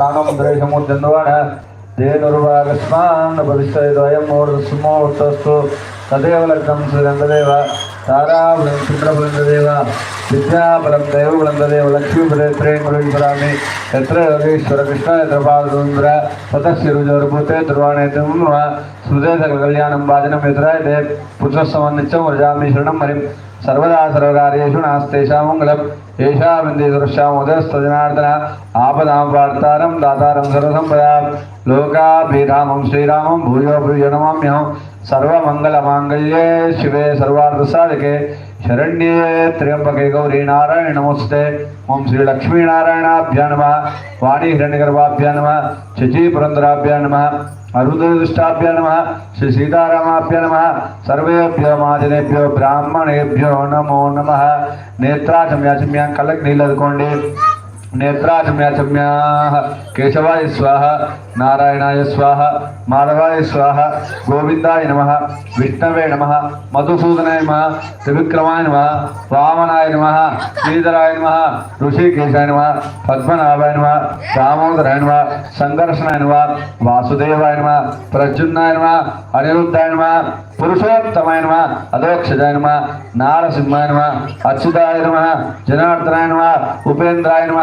ೇನುರ್ವಾಗಸ್ಮಾನ್ ದೇನುರ್ವಾಗಸ್ಮಾನ್ಪರಿಷ್ಠಯಮೋರ್ಸುಮೋರ್ತಸ್ತು ತದೇವ ಲಗ್ನಂ ಶ್ರೀರಂಗದೇವ ತಾರಾಬಲಂ ಚಂದ್ರಬಲಂದದೇವ ವಿದ್ಯಾಬಲಂ ದೇವಬಲಂದದೇವ ಲಕ್ಷ್ಮೀ ಪ್ರೇಮರಾಮಿ ಯತ್ರ ಯೋಗೇಶ್ವರ ಕೃಷ್ಣ ಯತ್ರ ಪಾದಂದ್ರ ತತಶ್ಚಿರುಜೋರು ಭೂತೆ ಧ್ರುವಾಣೇತಂ ಸ್ಮೃತೇ ಕಲ್ಯಾಣಂ ಭಾಜನಂ ಯತ್ರ ಇದೆ ಪುತ್ರಸ್ತಮನ್ನಿಚ್ಚಂ ವರಜಾಮಿ ಶರಣಂ ಹರಿಂ సర్వదా సర్వకార్యేషు నాస్తేషా మంగళం. ఏషా బిందే దృశ్యాముదస్తజనార్దన ఆపదాం వార్తారం దాతారం సర్వసంపదా. లోకాభిరామం శ్రీరామం భూయో భూయ నమామ్యహం సర్వమంగళమాంగళ్యే శివే సర్వార్థ సాధకే. శరణ్యే త్ర్యంబకే గౌరీ నారాయణ నమస్తే ఓం శ్రీ లక్ష్మీనారాయణాభ్యా నమ వాణి హిరణ్యగర్భాభ్యా నమ శచీ పురంధరాభ్యా నమ అరుదృష్టాభ్య నమ శ్రీ సీతారామాభ్య నమ సర్వేభ్యో మాజనేభ్యో బ్రాహ్మణేభ్యో నమో నమ నేత్రాచమ్యాచమ్యా కళ్ళకి నీళ్ళు అదుకోండి నేత్రాచమ్యాచమ్యా కేశవాయ స్వాహ నారాయణాయ స్వాహ మాధవాయ స్వాహ గోవిందాయ నమ విష్ణవే నమ మధుసూదనాయ నమ త్రివిక్రమాయ నమ వామనాయ నమ శ్రీధరాయ నమ ఋషికేశాయ నమ పద్మనాభాయ నమ దామోదరాయ నమ సంఘర్షణాయ నమ వాసుదేవాయ నమ ప్రజున్నాయ నమ అనిరుద్ధాయ నమ పురుషోత్తమాయ నమ అధోక్షజాయ నమ నారసింహాయ నమ అచ్యుతాయ నమ జనార్దనాయ నమ ఉపేంద్రాయ నమ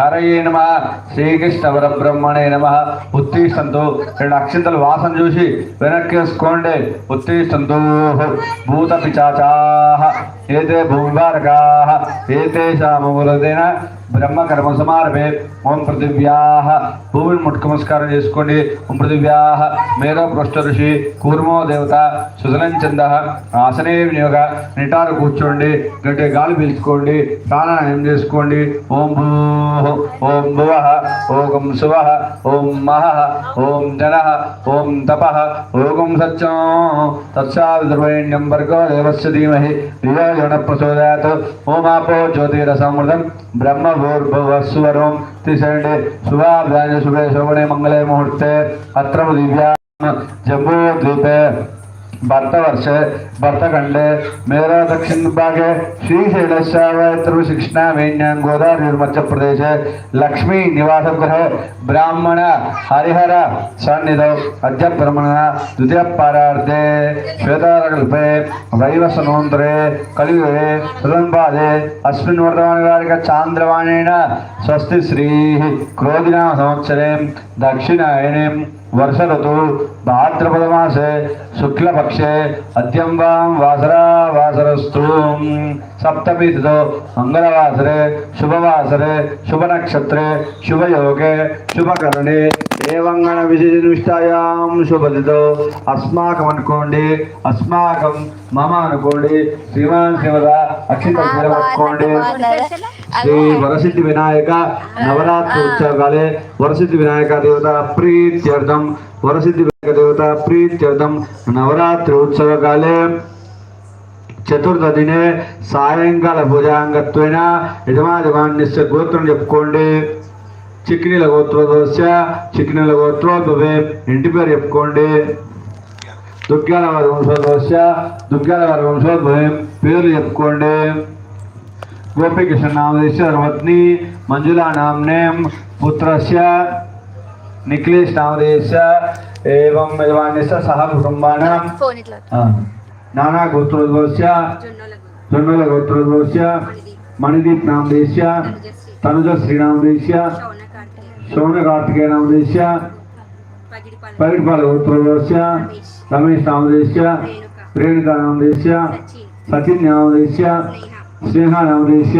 హరయే నమ. శ్రీకృష్ణ పరబ్రహ్మణే నమ. ఉత్తీష్టంతో రెండు అక్షింతలు వాసన చూసి వెనక్కి వేసుకోండి. ఉత్తీష్టంతో భూత పిచాచాహ ఏతే భూమివారకాహ ఏతే శామూలదైన బ్రహ్మ కర్మ సమారభే ఓం పృథివ్యాహ. భూమిని ముట్టుకమస్కారం చేసుకోండి. ఓం పృథివ్యాహ. మేధో పృష్ఠ ఋషి కూర్మో దేవత సుజలం చంద. ఆసనే వినియోగ. నిటారు కూర్చోండి. గట్టి గాలి పీల్చుకోండి. ప్రాణాయామం చేసుకోండి? ఓం భూ. ఓం భువ. ఓం శువ ఓం మహ. ఓం జన. ఓం తప. ఓం సత్యం. తత్సావిదుర్వైణ్యం భర్గో దేవస్య ధీమహి. ధియో యో ప్రచోదయాత్. ఓమాపో జ్యోతిరసమృతం भूर्भुवस्वरूं तिषण्डे शुभाभ्याने शुभे श्रवणे मङ्गले मुहूर्ते अत्र दिव्या जम्बूद्वीपे ഭർത്തവർഷ ഭർത്തകണ്ഡ് മേര ദക്ഷിണഭാഗെ ശ്രീശൈലശാവയത്രു ശിക്ഷണാമേ ഞാൻ ഗോദാവരി മധ്യപ്രദേശ് ലക്ഷ്മി നിവാസഗ്രഹ ബ്രാഹ്മണ ഹരിഹര സന്നിധ അധ്യബ്രഹ്മണ ദ്വിതീയപാരാർത്ഥേ ശ്വേതാരകൽപേ വൈവസനോന്തരേ కలియుగే సుదంబాదే అస్మిన్ వర్ధమానగారిక చాంద్రవాణేన స్వస్తి శ్రీ క్రోధినామ సంవత్సరేం దక్షిణాయనేం వర్ష ఋతువు భాద్రపదమాసే శుక్లపక్షే అద్యంబాం వాసరా వాసరస్తు సప్తమి మంగళవాసరే శుభవాసరే శుభనక్షత్రే శుభయోగే శుభకరణే దేవంగణ విశిష్టాయాం శుభతితో అస్మాకం అనుకోండి అస్మాకం మమ అనుకోండి శ్రీమాన్ శివద అక్షిత అనుకోండి శ్రీ వరసిద్ధి వినాయక నవరాత్రి ఉత్సవకాలే వరసిద్ధి వినాయక దేవత ప్రీత్యర్థం వరసిద్ధి వినాయక దేవత ప్రీత్యర్థం నవరాత్రి ఉత్సవకాలే. చతుర్థదినే సాయంకాల భుజాంగత్వేన యజమాజమాన్యస్య గోత్రం చెప్పుకోండి. చిక్కినీల గోత్రోద్భవస్య చిక్కినీల గోత్రోద్భవే ఇంటి పేరు చెప్పుకోండి. దుర్గాల వారి వంశోద్భవస్య దుర్గాల వారి వంశోద్భవం పేర్లు చెప్పుకోండి. गोपी कृष्ण नाम सर्वत्नी मंजुला नामने पुत्रस्य निखिलेश नामदेश एवं यजमानस्य सह कुटुम्बानां नाना गोत्रोद्भवस्य जन्मल गोत्रोद्भवस्य मणिदीप नामदेश्य तनुज श्रीनामदेश्य शौन कार्तिकेय नामदेश्य परिटपाल गोत्रोद्भवस्य रमेश नामदेश्य रेणुका नामदेश्य सचिन नामदेश्य స్నేహ నామదేశ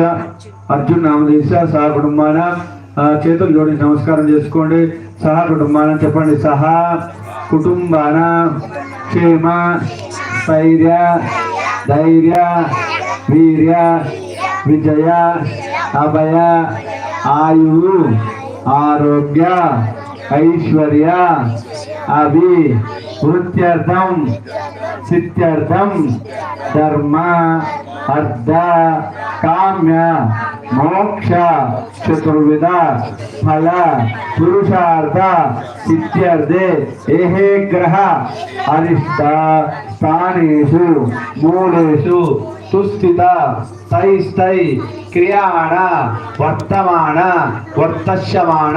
అర్జున్ నామదేశ సహా కుటుంబాన చేతులు జోడించి నమస్కారం చేసుకోండి. సహా కుటుంబాన చెప్పండి. సహా కుటుంబాన క్షేమ స్థైర్య ధైర్య వీర్య విజయ అభయ ఆయు ఆరోగ్య. ఐశ్వర్య అభి వృత్యర్థం సిత్యర్థం ధర్మ అర్ధ కామ్య మోక్ష చతుర్విధ ఫల పురుషార్థ సిత్యర్థే ఏహే గ్రహ అరిష్ట స్థానేషు మూలేషు సుస్థిత తైస్తై క్రియాణ వర్తమాన వర్తశ్యమాణ